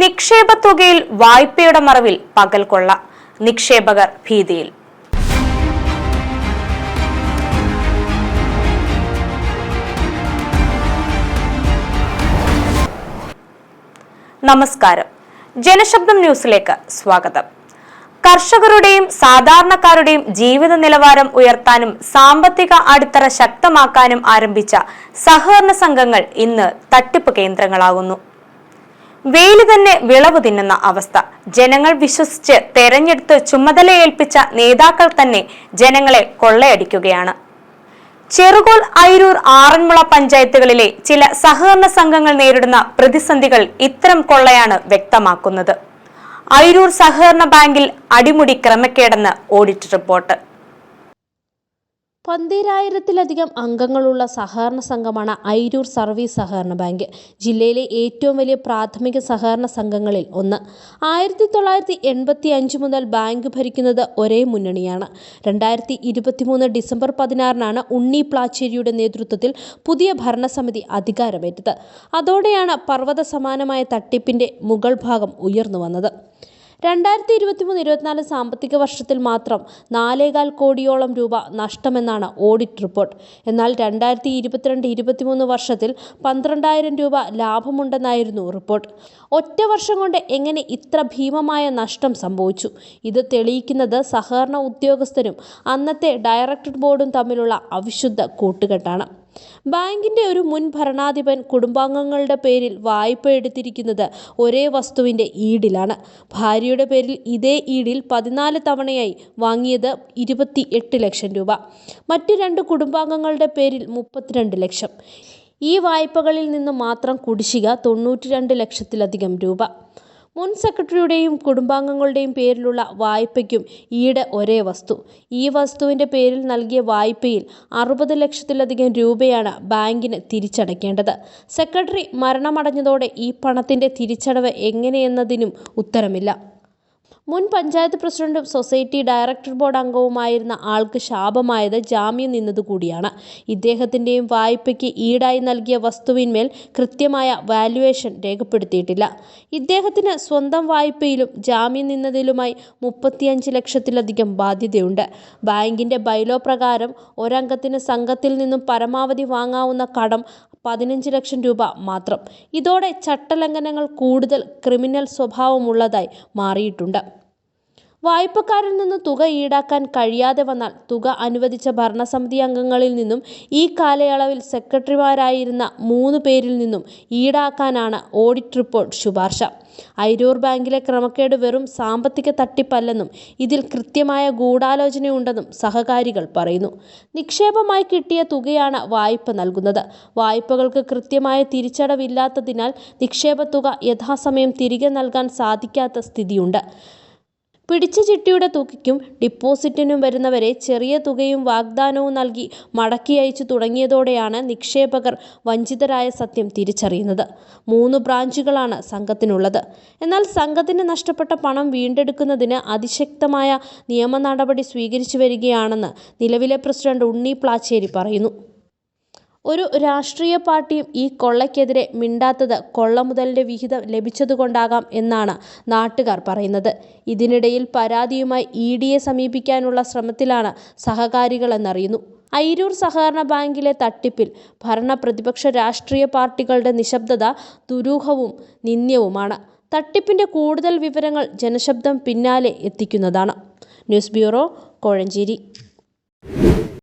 നിക്ഷേപ തുകയിൽ വായ്പയുടെ മറവിൽ പകൽക്കൊള്ള നിക്ഷേപകർ ഭീതിയിൽ. നമസ്കാരം. ജനശബ്ദം ന്യൂസിലേക്ക് സ്വാഗതം. കർഷകരുടെയും സാധാരണക്കാരുടെയും ജീവിത നിലവാരം ഉയർത്താനും സാമ്പത്തിക അടിത്തറ ശക്തമാക്കാനും ആരംഭിച്ച സഹകരണ സംഘങ്ങൾ ഇന്ന് തട്ടിപ്പ് കേന്ദ്രങ്ങളാകുന്നു. വേലി തന്നെ വിളവ് തിന്നുന്ന അവസ്ഥ. ജനങ്ങൾ വിശ്വസിച്ച് തെരഞ്ഞെടുത്ത് ചുമതല ഏൽപ്പിച്ച നേതാക്കൾ തന്നെ ജനങ്ങളെ കൊള്ളയടിക്കുകയാണ്. ചെറുകോൽ അയിരൂർ ആറന്മുള പഞ്ചായത്തുകളിലെ ചില സഹകരണ സംഘങ്ങൾ നേരിടുന്ന പ്രതിസന്ധികൾ ഇത്തരം കൊള്ളയാണ് വ്യക്തമാക്കുന്നത്. അയിരൂർ സഹകരണ ബാങ്കിൽ അടിമുടി ക്രമക്കേടെന്ന് ഓഡിറ്റ് റിപ്പോർട്ട്. പന്തീരായിരത്തിലധികം അംഗങ്ങളുള്ള സഹകരണ സംഘമാണ് ഐരൂർ സർവീസ് സഹകരണ ബാങ്ക്. ജില്ലയിലെ ഏറ്റവും വലിയ പ്രാഥമിക സഹകരണ സംഘങ്ങളിൽ ഒന്ന്. ആയിരത്തി തൊള്ളായിരത്തി എൺപത്തി അഞ്ച് മുതൽ ബാങ്ക് ഭരിക്കുന്നത് ഒരേ മുന്നണിയാണ്. രണ്ടായിരത്തി ഇരുപത്തിമൂന്ന് ഡിസംബർ പതിനാറിനാണ് ഉണ്ണി പ്ലാച്ചേരിയുടെ നേതൃത്വത്തിൽ പുതിയ ഭരണസമിതി അധികാരമേറ്റത്. അതോടെയാണ് പർവത സമാനമായ തട്ടിപ്പിന്റെ മുകൾ ഭാഗം ഉയർന്നു വന്നത്. രണ്ടായിരത്തി ഇരുപത്തിമൂന്ന് ഇരുപത്തിനാല് സാമ്പത്തിക വർഷത്തിൽ മാത്രം നാലേകാൽ കോടിയോളം രൂപ നഷ്ടമെന്നാണ് ഓഡിറ്റ് റിപ്പോർട്ട്. എന്നാൽ രണ്ടായിരത്തി ഇരുപത്തിരണ്ട് ഇരുപത്തിമൂന്ന് വർഷത്തിൽ പന്ത്രണ്ടായിരം രൂപ ലാഭമുണ്ടെന്നായിരുന്നു റിപ്പോർട്ട്. ഒറ്റ വർഷം കൊണ്ട് എങ്ങനെ ഇത്ര ഭീമമായ നഷ്ടം സംഭവിച്ചു? ഇത് തെളിയിക്കുന്നത് സഹകരണ ഉദ്യോഗസ്ഥരും അന്നത്തെ ഡയറക്ടർ ബോർഡും തമ്മിലുള്ള അവിശുദ്ധ കൂട്ടുകെട്ടാണ്. ബാങ്കിന്റെ ഒരു മുൻ ഭരണാധിപൻ കുടുംബാംഗങ്ങളുടെ പേരിൽ വായ്പ എടുത്തിരിക്കുന്നത് ഒരേ വസ്തുവിന്റെ ഈടിലാണ്. ഭാര്യയുടെ പേരിൽ ഇതേ ഈടിൽ പതിനാല് തവണയായി വാങ്ങിയത് ഇരുപത്തി എട്ട് ലക്ഷം രൂപ. മറ്റു രണ്ട് കുടുംബാംഗങ്ങളുടെ പേരിൽ മുപ്പത്തിരണ്ട് ലക്ഷം. ഈ വായ്പകളിൽ നിന്ന് മാത്രം കുടിശ്ശിക തൊണ്ണൂറ്റി രണ്ട് ലക്ഷത്തിലധികം രൂപ. മുൻ സെക്രട്ടറിയുടെയും കുടുംബാംഗങ്ങളുടെയും പേരിലുള്ള വായ്പയ്ക്കും ഈട് ഒരേ വസ്തു. ഈ വസ്തുവിന്റെ പേരിൽ നൽകിയ വായ്പയിൽ അറുപത് ലക്ഷത്തിലധികം രൂപയാണ് ബാങ്കിന് തിരിച്ചടയ്ക്കേണ്ടത്. സെക്രട്ടറി മരണമടഞ്ഞതോടെ ഈ പണത്തിന്റെ തിരിച്ചടവ് എങ്ങനെയെന്നതിനും ഉത്തരമില്ല. മുൻ പഞ്ചായത്ത് പ്രസിഡന്റും സൊസൈറ്റി ഡയറക്ടർ ബോർഡ് അംഗവുമായിരുന്ന ആൾക്ക് ശാപമായത് ജാമ്യം നിന്നതുകൂടിയാണ്. ഇദ്ദേഹത്തിന്റെയും വായ്പയ്ക്ക് ഈടായി നൽകിയ വസ്തുവിന്മേൽ കൃത്യമായ വാല്യുവേഷൻ രേഖപ്പെടുത്തിയിട്ടില്ല. ഇദ്ദേഹത്തിന് സ്വന്തം വായ്പയിലും ജാമ്യം നിന്നതിലുമായി മുപ്പത്തിയഞ്ച് ലക്ഷത്തിലധികം ബാധ്യതയുണ്ട്. ബാങ്കിന്റെ ബൈലോ പ്രകാരം ഒരംഗത്തിന് സംഘത്തിൽ നിന്നും പരമാവധി വാങ്ങാവുന്ന കടം പതിനഞ്ച് ലക്ഷം രൂപ മാത്രം. ഇതോടെ ചട്ടലംഘനങ്ങൾ കൂടുതൽ ക്രിമിനൽ സ്വഭാവമുള്ളതായി മാറിയിട്ടുണ്ട്. വായ്പക്കാരിൽ നിന്ന് തുക ഈടാക്കാൻ കഴിയാതെ വന്നാൽ തുക അനുവദിച്ച ഭരണസമിതി അംഗങ്ങളിൽ നിന്നും ഈ കാലയളവിൽ സെക്രട്ടറിമാരായിരുന്ന മൂന്ന് പേരിൽ നിന്നും ഈടാക്കാനാണ് ഓഡിറ്റ് റിപ്പോർട്ട് ശുപാർശ. ഐരൂർ ബാങ്കിലെ ക്രമക്കേട് വെറും സാമ്പത്തിക തട്ടിപ്പല്ലെന്നും ഇതിൽ കൃത്യമായ ഗൂഢാലോചനയുണ്ടെന്നും സഹകാരികൾ പറയുന്നു. നിക്ഷേപമായി കിട്ടിയ തുകയാണ് വായ്പ നൽകുന്നത്. വായ്പകൾക്ക് കൃത്യമായ തിരിച്ചടവില്ലാത്തതിനാൽ നിക്ഷേപ തുക യഥാസമയം തിരികെ നൽകാൻ സാധിക്കാത്ത സ്ഥിതിയുണ്ട്. പിടിച്ച ചിട്ടിയുടെ തുകയ്ക്കും ഡിപ്പോസിറ്റിനും വരുന്നവരെ ചെറിയ തുകയും വാഗ്ദാനവും നൽകി മടക്കി അയച്ചു തുടങ്ങിയതോടെയാണ് നിക്ഷേപകർ വഞ്ചിതരായ സത്യം തിരിച്ചറിയുന്നത്. മൂന്ന് ബ്രാഞ്ചുകളാണ് സംഘത്തിനുള്ളത്. എന്നാൽ സംഘത്തിന് നഷ്ടപ്പെട്ട പണം വീണ്ടെടുക്കുന്നതിന് അതിശക്തമായ നിയമ നടപടി സ്വീകരിച്ചു വരികയാണെന്ന് നിലവിലെ പ്രസിഡന്റ് ഉണ്ണി പ്ലാച്ചേരി പറയുന്നു. ഒരു രാഷ്ട്രീയ പാർട്ടിയും ഈ കൊള്ളയ്ക്കെതിരെ മിണ്ടാത്തത് കൊള്ള മുതലിന്റെ വിഹിതം ലഭിച്ചതുകൊണ്ടാകാം എന്നാണ് നാട്ടുകാർ പറയുന്നത്. ഇതിനിടയിൽ പരാതിയുമായി ഇ ഡിയെ സമീപിക്കാനുള്ള ശ്രമത്തിലാണ് സഹകാരികളെന്നറിയുന്നു. ഐരൂർ സഹകരണ ബാങ്കിലെ തട്ടിപ്പിൽ ഭരണ പ്രതിപക്ഷ രാഷ്ട്രീയ പാർട്ടികളുടെ നിശബ്ദത ദുരൂഹവും നിന്ദ്യവുമാണ്. തട്ടിപ്പിന്റെ കൂടുതൽ വിവരങ്ങൾ ജനശബ്ദം പിന്നാലെ എത്തിക്കുന്നതാണ്. News bureau Kozhencherry.